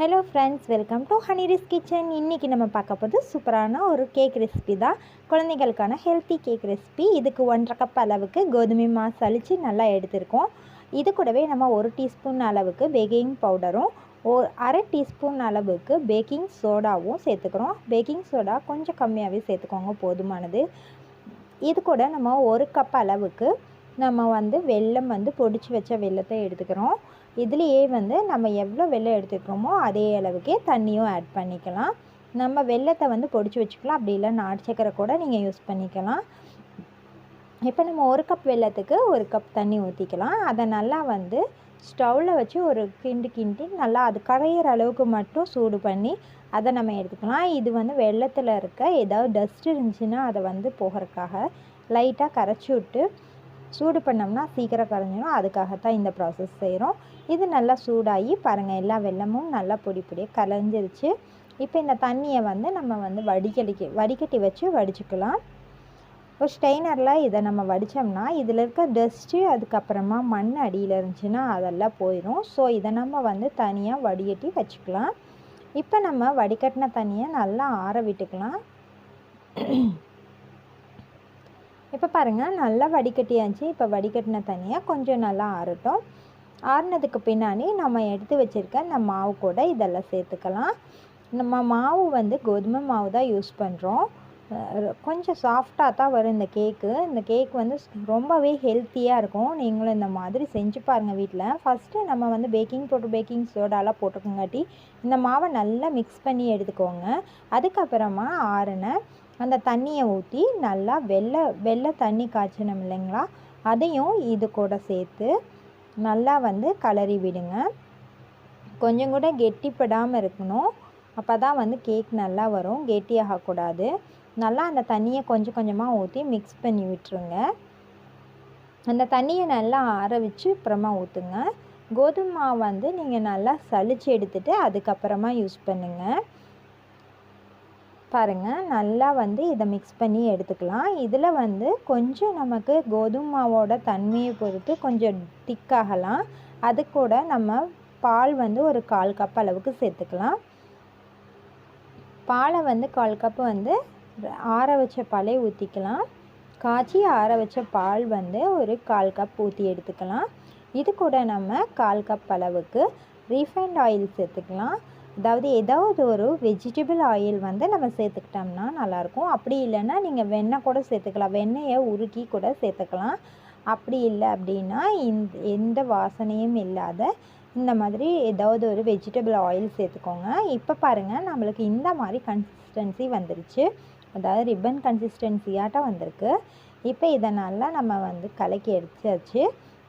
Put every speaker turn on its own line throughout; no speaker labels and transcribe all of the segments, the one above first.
Hello friends welcome to ஹனிரிஸ் kitchen இன்றைக்கி நம்ம பார்க்க போது சூப்பரான ஒரு கேக் ரெசிபி தான். குழந்தைகளுக்கான ஹெல்த்தி கேக் ரெசிபி இதுக்கு ஒன்றரை கப் அளவுக்கு கோதுமை மாஸ் அழித்து நல்லா எடுத்திருக்கோம். இது கூடவே நம்ம ஒரு டீஸ்பூன் அளவுக்கு பேக்கிங் பவுடரும் ஒரு அரை டீஸ்பூன் அளவுக்கு பேக்கிங் சோடாவும் சேர்த்துக்கிறோம். பேக்கிங் சோடா கொஞ்சம் கம்மியாகவே சேர்த்துக்கோங்க போதுமானது. இது கூட நம்ம ஒரு கப் அளவுக்கு நம்ம வந்து வெல்லம் வந்து பொடிச்சு வச்ச வெள்ளத்தை எடுத்துக்கிறோம். இதுலேயே வந்து நம்ம எவ்வளோ வெள்ளம் எடுத்துக்கிறோமோ அதே அளவுக்கே தண்ணியும் ஆட் பண்ணிக்கலாம். நம்ம வெள்ளத்தை வந்து பொடிச்சு வச்சுக்கலாம். அப்படி இல்லை நாட்டு சக்கரை கூட நீங்கள் யூஸ் பண்ணிக்கலாம். இப்போ நம்ம ஒரு கப் வெல்லத்துக்கு ஒரு கப் தண்ணி ஊற்றிக்கலாம் அதை நல்லா வந்து ஸ்டவ்வில் வச்சு ஒரு கிண்டு கிண்டி நல்லா அது கரையிற அளவுக்கு மட்டும் சூடு பண்ணி அதை நம்ம எடுத்துக்கலாம். இது வந்து வெள்ளத்தில் இருக்க ஏதாவது டஸ்ட் இருந்துச்சுன்னா அதை வந்து போகிறதுக்காக லைட்டாக கரைச்சி விட்டு சூடு பண்ணோம்னா சீக்கிரம் கரைஞ்சிடும் அதுக்காகத்தான் இந்த ப்ராசஸ் செய்கிறோம் இது நல்லா சூடாகி பாருங்கள் எல்லா வெள்ளமும் நல்லா பொடி பொடியாக கலைஞ்சிருச்சு இப்போ இந்த தண்ணியை வந்து நம்ம வந்து வடிகட்டிக்க வடிகட்டி வச்சு வடிச்சுக்கலாம். ஒரு ஸ்டெய்னரில் இதை நம்ம வடித்தோம்னா இதில் இருக்க டஸ்ட்டு அதுக்கப்புறமா மண் அடியில் இருந்துச்சுன்னா அதெல்லாம் போயிடும் ஸோ இதை நம்ம வந்து தனியாக வடிகட்டி வச்சுக்கலாம். இப்போ நம்ம வடிகட்டின தண்ணியை நல்லா ஆற விட்டுக்கலாம். இப்போ பாருங்கள் நல்லா வடிகட்டியாச்சு. இப்போ வடிகட்டின தனியாக கொஞ்சம் நல்லா ஆறட்டும். ஆறுனதுக்கு பின்னாடி நம்ம எடுத்து வச்சுருக்க இந்த மாவு கூட இதெல்லாம் சேர்த்துக்கலாம். நம்ம மாவு வந்து கோதுமை மாவு தான் யூஸ் பண்ணுறோம் கொஞ்சம் சாஃப்டாக தான் வரும் இந்த கேக்கு இந்த கேக் வந்து ரொம்பவே ஹெல்த்தியாக இருக்கும். நீங்களும் இந்த மாதிரி செஞ்சு பாருங்கள் வீட்டில் ஃபஸ்ட்டு நம்ம வந்து பேக்கிங் போட்டு பேக்கிங் சோடாலாம் போட்டுக்கங்காட்டி இந்த மாவை நல்லா மிக்ஸ் பண்ணி எடுத்துக்கோங்க. அதுக்கப்புறமா ஆறுன அந்த தண்ணியை ஊற்றி நல்லா வெள்ளை வெள்ளை தண்ணி காய்ச்சணும் இல்லைங்களா? அதையும் இது கூட சேர்த்து நல்லா வந்து கலரி விடுங்க. கொஞ்சம் கூட கெட்டிப்படாமல் இருக்கணும். அப்போ தான் வந்து கேக் நல்லா வரும். கெட்டியாகக்கூடாது. நல்லா அந்த தண்ணியை கொஞ்சம் கொஞ்சமாக ஊற்றி மிக்ஸ் பண்ணி விட்டுருங்க. அந்த தண்ணியை நல்லா ஆற வச்சு அப்புறமா ஊற்றுங்க கோதுமை மாவு வந்து நீங்கள் நல்லா சளிச்சு எடுத்துகிட்டு அதுக்கப்புறமா யூஸ் பண்ணுங்கள் பாருங்கள் நல்லா வந்து இதை மிக்ஸ் பண்ணி எடுத்துக்கலாம். இதில் வந்து கொஞ்சம் நமக்கு கோதுமை மாவோட தன்மையை பொறுத்து கொஞ்சம் திக்காகலாம் அது கூட நம்ம பால் வந்து ஒரு கால் கப் அளவுக்கு சேர்த்துக்கலாம். பாலை வந்து கால் கப்பு வந்து ஆற வச்ச பாலே ஊற்றிக்கலாம் காய்ச்சி ஆற வச்ச பால் வந்து ஒரு கால் கப் ஊற்றி எடுத்துக்கலாம். இது கூட நம்ம கால் கப் அளவுக்கு ரீஃபைண்ட் ஆயில் சேர்த்துக்கலாம். அதாவது ஏதாவது ஒரு வெஜிடபிள் ஆயில் வந்து நம்ம சேர்த்துக்கிட்டோம்னா நல்லாயிருக்கும். அப்படி இல்லைன்னா நீங்கள் வெண்ணெய் கூட சேர்த்துக்கலாம். வெண்ணெயை உருக்கி கூட சேர்த்துக்கலாம். அப்படி இல்லை அப்படின்னா இந்த எந்த வாசனையும் இல்லாத இந்த மாதிரி ஏதாவது ஒரு வெஜிடபிள் ஆயில் சேர்த்துக்கோங்க. இப்போ பாருங்கள் நம்மளுக்கு இந்த மாதிரி கன்சிஸ்டன்சி வந்துருச்சு. அதாவது ரிப்பன் கன்சிஸ்டன்சியாட்டம் வந்திருக்கு. இப்போ இதனால் நம்ம வந்து கலக்கி எடுத்தாச்சு.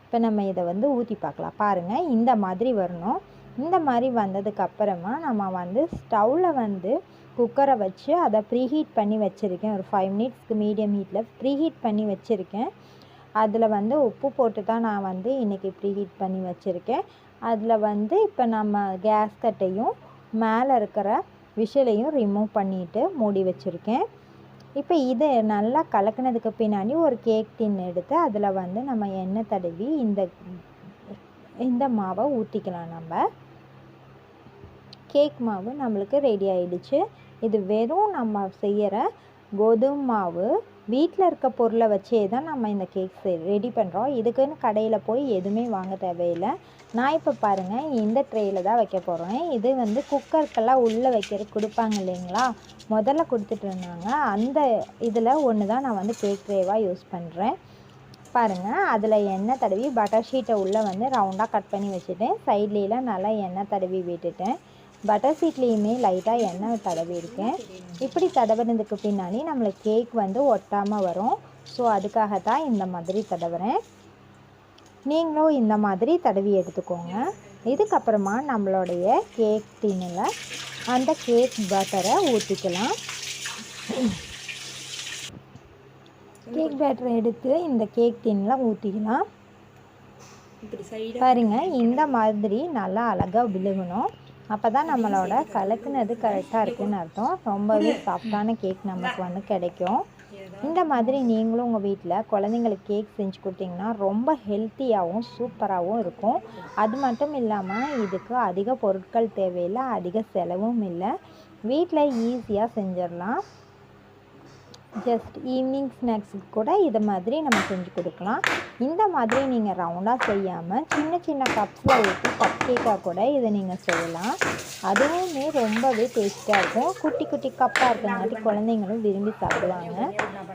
இப்போ நம்ம இதை வந்து ஊற்றி பார்க்கலாம். பாருங்கள் இந்த மாதிரி வரணும். இந்த மாதிரி வந்ததுக்கு அப்புறமா நம்ம வந்து ஸ்டவ்வில் வந்து குக்கரை வச்சு அதை ப்ரீஹீட் பண்ணி வச்சுருக்கேன். ஒரு ஃபைவ் மினிட்ஸ்க்கு மீடியம் ஹீட்டில் ப்ரீஹீட் பண்ணி வச்சுருக்கேன். அதில் வந்து உப்பு போட்டு தான் நான் வந்து இன்றைக்கி ப்ரீஹீட் பண்ணி வச்சுருக்கேன். அதில் வந்து இப்போ நம்ம கேஸ் கட்டையும் மேலே இருக்கிற விஷலையும் ரிமூவ் பண்ணிவிட்டு மூடி வச்சுருக்கேன். இப்போ இதை நல்லா கலக்கினதுக்கு பின்னாடி ஒரு கேக் டின் எடுத்து அதில் வந்து நம்ம எண்ணெய் தடவி இந்த இந்த மாவை ஊற்றிக்கலாம் நம்ம. கேக் மாவு நம்மளுக்கு ரெடி ஆகிடுச்சு இது வெறும் நம்ம செய்கிற கோதுமை மாவு. வீட்டில் இருக்க பொருளை வச்சே தான் நம்ம இந்த கேக் ரெடி பண்ணுறோம் இதுக்குன்னு கடையில் போய் எதுவுமே வாங்க தேவையில்லை. நான் இப்போ பாருங்கள் இந்த ட்ரேயில் தான் வைக்க போகிறேன் இது வந்து குக்கருக்கெல்லாம் உள்ளே வைக்கிற கொடுப்பாங்க இல்லைங்களா? முதல்ல கொடுத்துட்டு இருந்தாங்க. அந்த இதில் ஒன்று தான் நான் வந்து கேக் ட்ரேவாக யூஸ் பண்ணுறேன் பாருங்கள் அதில் எண்ணெய் தடவி பட்டர் ஷீட்டை உள்ளே வந்து ரவுண்டாக கட் பண்ணி வச்சுட்டேன். சைட்லேலாம் நல்லா எண்ணெய் தடவி விட்டுட்டேன். பட்டர் ஷீட்லேயுமே லைட்டாக எண்ணெய் தடவி இருக்கேன். இப்படி தடவினதுக்கு பின்னாடி நம்மளுக்கு கேக் வந்து ஒட்டாமல் வரும். ஸோ அதுக்காக தான் இந்த மாதிரி தடவுறேன். நீங்களும் இந்த மாதிரி தடவி எடுத்துக்கோங்க. இதுக்கப்புறமா நம்மளுடைய கேக் டின்னில் அந்த கேக் பட்டரை ஊற்றிக்கலாம் கேக் பேட்டரை எடுத்து இந்த கேக் டின்னில் ஊற்றிக்கலாம் பாருங்க இந்த மாதிரி நல்லா அழகாக விழுகணும். அப்போ தான் நம்மளோட கலக்குனது கரெக்டாக இருக்குன்னு அர்த்தம். ரொம்பவே சாஃப்டான கேக் நமக்கு வந்து கிடைக்கும். இந்த மாதிரி நீங்களும் உங்கள் வீட்டில் குழந்தைங்களுக்கு கேக் செஞ்சு கொடுத்தீங்கன்னா ரொம்ப ஹெல்த்தியாகவும் சூப்பராகவும் இருக்கும். அது மட்டும் இல்லாமல் இதுக்கு அதிக பொருட்கள் தேவையில்லை அதிக செலவும் இல்லை. வீட்டில் ஈஸியாக செஞ்சிடலாம். ஜஸ்ட் ஈவினிங் ஸ்நாக்ஸுக்கு கூட இதை மாதிரி நம்ம செஞ்சு கொடுக்கலாம். இந்த மாதிரி நீங்கள் ரவுண்டாக செய்யாமல் சின்ன சின்ன கப்ஸில் ஊற்றி கப் கேக்காக கூட இதை நீங்கள் செய்யலாம். அதுவுமே ரொம்பவே டேஸ்ட்டாக இருக்கும். குட்டி குட்டி கப்பாக இருக்கங்காட்டி குழந்தைங்களும் விரும்பி சாப்பிடுவாங்க.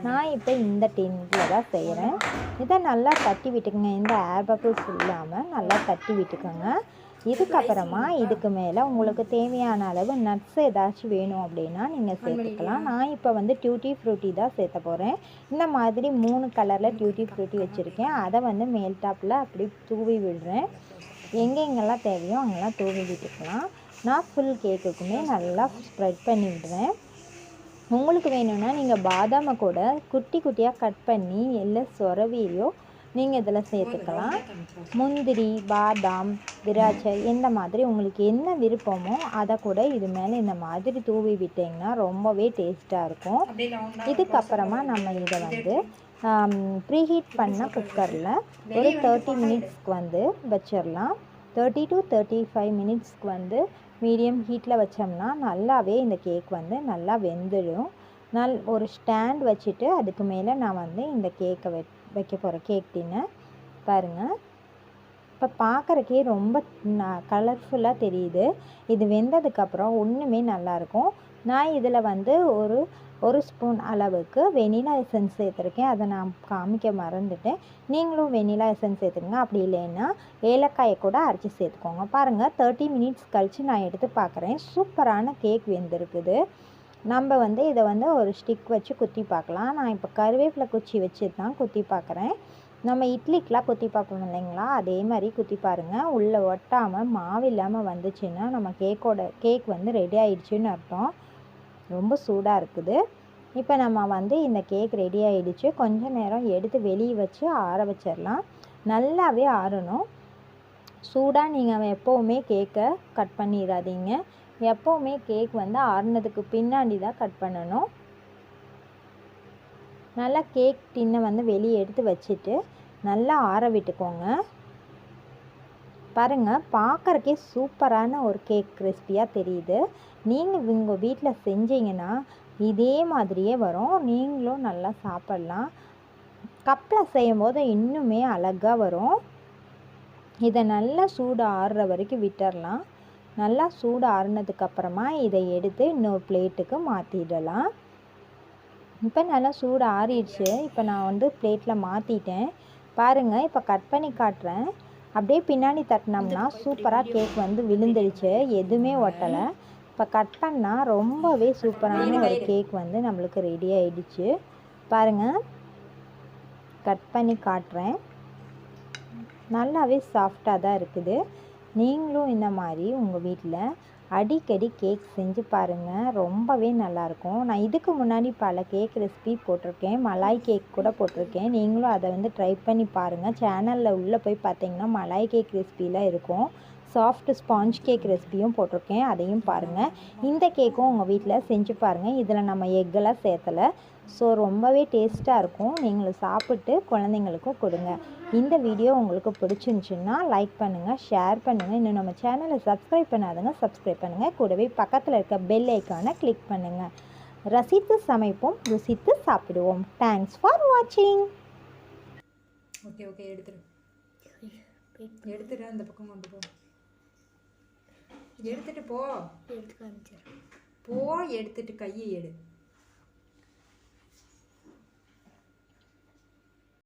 நான் இப்போ இந்த டின்னில் தான் செய்கிறேன் இதை நல்லா தட்டி விட்டுக்குங்க. இந்த ஏர் பபிள்ஸ் இல்லாமல் நல்லா தட்டி விட்டுக்கோங்க. இதுக்கப்புறமா இதுக்கு மேலே உங்களுக்கு தேவையான அளவு நட்ஸ் ஏதாச்சும் வேணும் அப்படின்னா நீங்கள் சேர்த்துக்கலாம். நான் இப்போ வந்து டியூட்டி ஃப்ரூட்டி தான் சேர்த்த போகிறேன் இந்த மாதிரி மூணு கலரில் டியூட்டி ஃப்ரூட்டி வச்சுருக்கேன். அதை வந்து மேல் டாப்பில் அப்படி தூவி விடுறேன். எங்கெங்கெல்லாம் தேவையோ அங்கெல்லாம் தூவி விட்டுக்கலாம். நான் ஃபுல் கேக்குக்குமே நல்லா ஸ்ப்ரெட் பண்ணி விடுறேன். உங்களுக்கு வேணும்னா நீங்கள் பாதாமை கூட குட்டி குட்டியாக கட் பண்ணி இல்லை சொரவியோ நீங்கள் இதில் சேர்த்துக்கலாம். முந்திரி பாதாம் திராட்சை இந்த மாதிரி உங்களுக்கு என்ன விருப்பமோ அதை கூட இது மேலே இந்த மாதிரி தூவி விட்டிங்கன்னா ரொம்பவே டேஸ்ட்டாக இருக்கும். இதுக்கப்புறமா நம்ம இதை வந்து ப்ரீஹீட் பண்ண குக்கரில் ஒரு தேர்ட்டி மினிட்ஸ்க்கு வந்து வச்சிடலாம். தேர்ட்டி டு தேர்ட்டி ஃபைவ் மினிட்ஸ்க்கு வந்து மீடியம் ஹீட்டில் வச்சோம்னா நல்லாவே இந்த கேக் வந்து நல்லா வெந்துடும். நல் ஒரு ஸ்டாண்ட் வச்சுட்டு அதுக்கு மேலே நான் வந்து இந்த கேக்கை வெ வைக்க போகிறேன் கேக் டின்னை பாருங்கள் இப்போ பார்க்குறக்கே ரொம்ப கலர்ஃபுல்லாக தெரியுது. இது வெந்ததுக்கப்புறம் ஒன்றுமே நல்லாயிருக்கும் நான் இதில் வந்து ஒரு ஒரு ஸ்பூன் அளவுக்கு வெனிலா எசன்ஸ் சேர்த்துருக்கேன். அதை நான் காமிக்க மறந்துட்டேன். நீங்களும் வெனிலா எசன்ஸ் சேர்த்துக்கங்க அப்படி இல்லைன்னா ஏலக்காயை கூட அரைச்சி சேர்த்துக்கோங்க. பாருங்கள் தேர்ட்டி மினிட்ஸ் கழித்து நான் எடுத்து பார்க்குறேன். சூப்பரான கேக் வெந்திருக்குது. நம்ம வந்து இதை வந்து ஒரு ஸ்டிக் வச்சு குத்தி பார்க்கலாம். நான் இப்போ கருவேப்பிலை குச்சி வச்சு தான் குத்தி பார்க்குறேன். நம்ம இட்லிக்கெலாம் குத்தி பார்ப்போம் இல்லைங்களா? அதே மாதிரி குத்தி பாருங்கள் உள்ளே ஒட்டாமல் மாவு இல்லாமல் வந்துச்சுன்னா நம்ம கேக்கோட கேக் வந்து ரெடி ஆயிடுச்சுன்னு அர்த்தம். ரொம்ப சூடாக இருக்குது. இப்போ நம்ம வந்து இந்த கேக் ரெடி ஆகிடுச்சு கொஞ்சம் நேரம் எடுத்து வெளியே வச்சு ஆற வச்சிடலாம். நல்லாவே ஆறணும். சூடாக நீங்கள் எப்போவுமே கேக்கை கட் பண்ணிடாதீங்க. எப்போவுமே கேக் வந்து ஆறுனதுக்கு பின்னாடி தான் கட் பண்ணணும். நல்லா கேக் டின்னை வந்து வெளியே எடுத்து வச்சுட்டு நல்லா ஆற விட்டுக்கோங்க. பாருங்கள் பார்க்குறக்கே சூப்பரான ஒரு கேக் கிறிஸ்பியாக தெரியுது. நீங்கள் உங்கள் வீட்டில் செஞ்சீங்கன்னா இதே மாதிரியே வரும். நீங்களும் நல்லா சாப்பிட்லாம். கப்பில் செய்யும் போது இன்னுமே அழகாக வரும். இதை நல்லா சூடு ஆறுற வரைக்கும் விட்டுறலாம். நல்லா சூடு ஆறுனதுக்கப்புறமா இதை எடுத்து இன்னொரு பிளேட்டுக்கு மாற்றிடலாம் இப்போ நல்லா சூடு ஆறிடுச்சு இப்போ நான் வந்து பிளேட்டில் மாற்றிட்டேன் பாருங்கள் இப்போ கட் பண்ணி காட்டுறேன். அப்படியே பின்னாடி தட்டினோம்னா சூப்பராக கேக் வந்து விழுந்துடுச்சு. எதுவுமே ஒட்டலை. இப்போ கட் பண்ணால் ரொம்பவே சூப்பரான ஒரு கேக் வந்து நம்மளுக்கு ரெடி ஆயிடுச்சு. பாருங்கள் கட் பண்ணி காட்டுறேன். நல்லாவே சாஃப்டாக தான் இருக்குது. நீங்களும் இந்த மாதிரி உங்கள் வீட்டில் அடிக்கடி கேக் செஞ்சு பாருங்கள் ரொம்பவே நல்லாயிருக்கும். நான் இதுக்கு முன்னாடி பல கேக் ரெசிபி போட்டிருக்கேன். மலாய் கேக் கூட போட்டிருக்கேன். நீங்களும் அதை வந்து ட்ரை பண்ணி பாருங்கள் சேனலில் உள்ளே போய் பார்த்தீங்கன்னா மலாய் கேக் ரெசிபிலாம் இருக்கும். சாஃப்ட் ஸ்பாஞ்ச் கேக் ரெசிபியும் போட்டிருக்கேன். அதையும் பாருங்கள் இந்த கேக்கும் உங்கள் வீட்டில் செஞ்சு பாருங்கள் இதில் நம்ம எக்கெல்லாம் சேர்த்தலை. ஸோ ரொம்பவே டேஸ்ட்டாக இருக்கும். நீங்களும் சாப்பிட்டு குழந்தைங்களுக்கும் கொடுங்க. இந்த வீடியோ உங்களுக்கு பிடிச்சிருந்துச்சின்னா லைக் பண்ணுங்கள் ஷேர் பண்ணுங்கள் இன்னும் நம்ம சேனலை சப்ஸ்கிரைப் பண்ணாதுங்க சப்ஸ்கிரைப் பண்ணுங்கள் கூடவே பக்கத்தில் இருக்க பெல் ஐக்கானை கிளிக் பண்ணுங்கள் ரசித்து சமைப்போம் ருசித்து சாப்பிடுவோம். தேங்க்ஸ் ஃபார் வாட்சிங்
ஓகே ஓகே எடுத்துரு. எடுத்துட்டு அந்த பக்கம் கொண்டு போ. எடுத்துட்டு போ.
எடுத்து
போ எடுத்துட்டு கையை எடு.